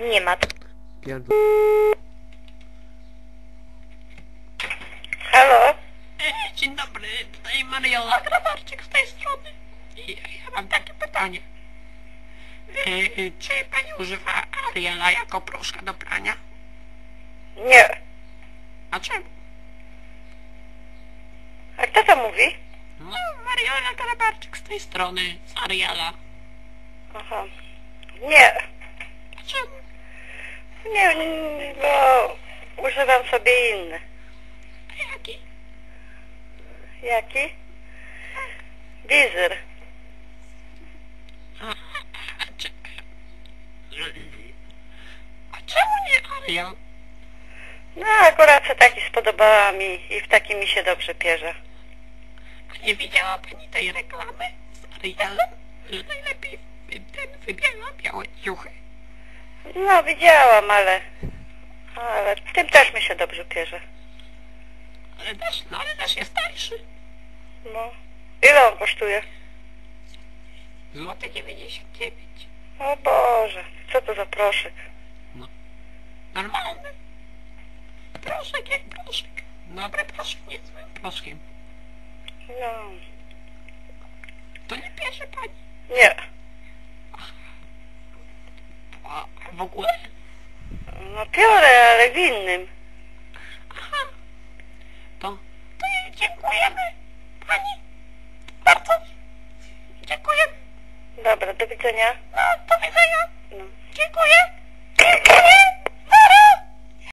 Nie ma. Pierdol... Halo? E, Dzień dobry, tutaj Mariola Grabarczyk z tej strony. Ja, ja mam takie pytanie. E, Czy pani używa Ariela jako proszka do prania? Nie. A czemu? A kto to mówi? No, Mariola Grabarczyk z tej strony, z Ariela. Aha. Nie. A czemu? Nie, bo używam sobie inny. A jaki? Jaki? Wizyr. A, a, cze- a czemu nie Ariel? No akurat się taki spodobała mi i w taki mi się dobrze pierze. A nie widziała pani tej reklamy z Arielem? Że najlepiej ten wybiera białe ciuchy. No widziałam, ale... Ale tym też mi się dobrze pierze. Ale też, no ale też jest tańszy. No. Ile on kosztuje? Złoty 99. O Boże, co to za proszek? Normalny. Proszek jak proszek. Dobry proszek nie złym proszkiem. No. To nie bierze pani. Nie. A a w ogóle? No biorę, ale w innym. Aha. To, to dziękujemy. Pani. Bardzo. Dziękujemy. Dobra, do widzenia. No, do widzenia. No. Dziękuję. Dziękuję.